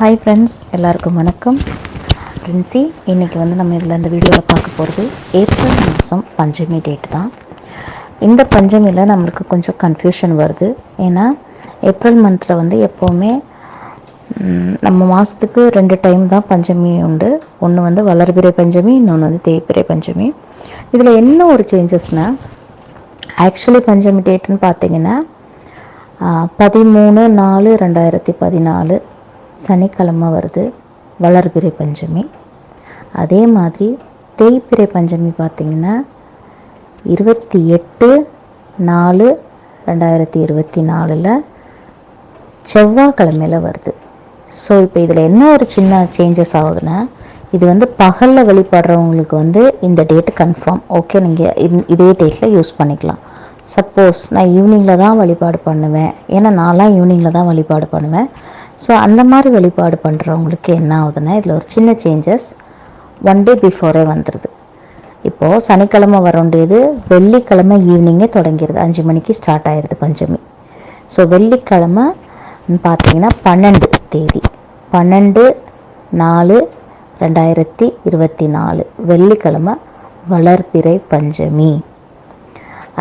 Hi friends எல்லாருக்கும் வணக்கம். ஃப்ரெண்ட்ஸி இன்றைக்கி வந்து நம்ம இதில் இந்த வீடியோவில் பார்க்க போகிறது ஏப்ரல் மாதம் பஞ்சமி டேட் தான். இந்த பஞ்சமியில் நம்மளுக்கு கொஞ்சம் கன்ஃபியூஷன் வருது. ஏன்னா ஏப்ரல் மந்தில் வந்து எப்போவுமே நம்ம மாதத்துக்கு ரெண்டு டைம் தான் பஞ்சமி உண்டு. ஒன்று வந்து வளர்பிறை பஞ்சமி இன்னொன்று வந்து தேய்பிறை பஞ்சமி. இதில் என்ன ஒரு சேஞ்சஸ்னால் ஆக்சுவலி பஞ்சமி டேட்டுன்னு பார்த்தீங்கன்னா பதிமூணு நாலு ரெண்டாயிரத்தி பதினாலு சனிக்கிழமை வருது வளர்பிறை பஞ்சமி. அதே மாதிரி தேய்பிறை பஞ்சமி பார்த்திங்கன்னா இருபத்தி எட்டு நாலு ரெண்டாயிரத்தி இருபத்தி நாலில் செவ்வாய்க்கிழமையில் வருது. ஸோ இப்போ இதில் என்ன ஒரு சின்ன சேஞ்சஸ் ஆகுதுன்னா இது வந்து பகலில் வழிபடுறவங்களுக்கு வந்து இந்த டேட்டு கன்ஃபார்ம் ஓகே நீங்கள் இதே டேட்டில் யூஸ் பண்ணிக்கலாம். சப்போஸ் நான் ஈவினிங்கில் தான் வழிபாடு பண்ணுவேன். ஏன்னா நான்லாம் ஈவினிங்கில் தான் வழிபாடு பண்ணுவேன். ஸோ அந்த மாதிரி வழிபாடு பண்ணுறவங்களுக்கு என்ன ஆகுதுன்னா இதில் ஒரு சின்ன சேஞ்சஸ் ஒன் டே பிஃபோரே வந்துடுது இப்போது சனிக்கிழமை வர வேண்டியது வெள்ளிக்கிழமை ஈவினிங்கே தொடங்கிடுது அஞ்சு மணிக்கு ஸ்டார்ட் ஆயிடுது பஞ்சமி. ஸோ வெள்ளிக்கிழமை பார்த்தீங்கன்னா பன்னெண்டு தேதி. பன்னெண்டு நாலு ரெண்டாயிரத்தி இருபத்தி நாலு. வெள்ளிக்கிழமை வளர்பிறை பஞ்சமி.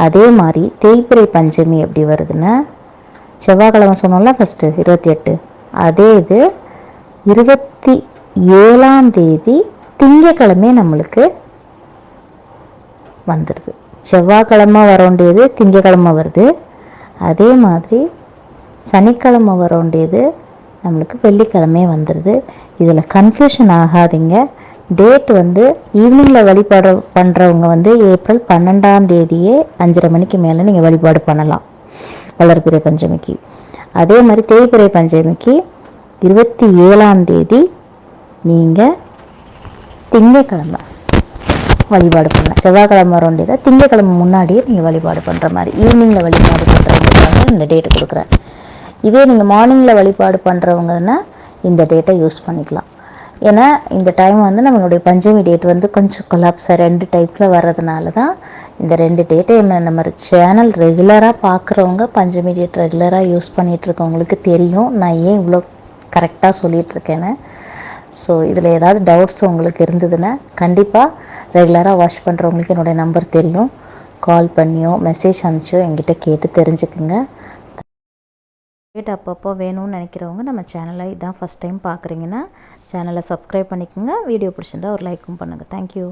அதே மாதிரி தேய்பிறை பஞ்சமி எப்படி வருதுன்னா செவ்வாய்க்கிழமை சொன்னோம்ல ஃபஸ்ட்டு இருபத்தி எட்டு. அதே இது இருபத்தி ஏழாம் தேதி திங்கக்கிழமை நம்மளுக்கு வந்துடுது செவ்வாய்க்கிழமை வர வேண்டியது திங்கக்கிழமை வருது. அதே மாதிரி சனிக்கிழமை வர வேண்டியது நம்மளுக்கு வெள்ளிக்கிழமை வந்துடுது இதில் கன்ஃபியூஷன் ஆகாதீங்க. டேட் வந்து ஈவினிங்கில் வழிபாடு பண்ணுறவங்க வந்து ஏப்ரல் பன்னெண்டாம் தேதியே அஞ்சரை மணிக்கு மேலே நீங்கள் வழிபாடு பண்ணலாம். வளர்பிறை பஞ்சமிக்கு. அதே மாதிரி தேய்பிறை பஞ்சமிக்கு இருபத்தி ஏழாம் தேதி நீங்கள் திங்கக்கிழமை வழிபாடு பண்ணலாம். செவ்வாய்க்கிழமை வர வேண்டியதை திங்கக்கிழமை முன்னாடியே நீங்கள் வழிபாடு பண்ணுற மாதிரி ஈவினிங்கில் வழிபாடு பண்ணுறவங்களுக்காக இந்த டேட்டு கொடுக்குறேன். இதே நீங்கள் மார்னிங்கில் வழிபாடு பண்ணுறவங்கன்னா இந்த டேட்டை யூஸ் பண்ணிக்கலாம். ஏன்னா இந்த டைம் வந்து நம்மளுடைய பஞ்சமி டேட் வந்து கொஞ்சம் கொலாப்ஸாக ரெண்டு டைப்பில் வர்றதுனால தான் இந்த ரெண்டு டேட்டை என்ன நம்ம சேனல் ரெகுலராக பார்க்குறவங்க பஞ்சமி டேட் ரெகுலராக யூஸ் பண்ணிகிட்ருக்கவங்களுக்கு தெரியும். நான் ஏன் இவ்வளோ கரெக்டாக சொல்லிகிட்ருக்கேன்னு ஸோ இதில் ஏதாவது டவுட்ஸ் உங்களுக்கு இருந்ததுன்னா கண்டிப்பாக ரெகுலராக வாஷ் பண்ணுறவங்களுக்கு என்னுடைய நம்பர் தெரியும். கால் பண்ணியோ மெசேஜ் அனுப்பிச்சோ என்கிட்ட கேட்டு தெரிஞ்சுக்குங்க. டேட் அப்பப்போ வேணும்னு நினைக்கிறவங்க நம்ம சேனலை இதான் ஃபஸ்ட் டைம் பார்க்குறீங்கன்னா சேனலை சப்ஸ்கிரைப் பண்ணிக்கோங்க. வீடியோ பிடிச்சிருந்தா ஒரு லைக்கும் பண்ணுங்கள் தேங்க்யூ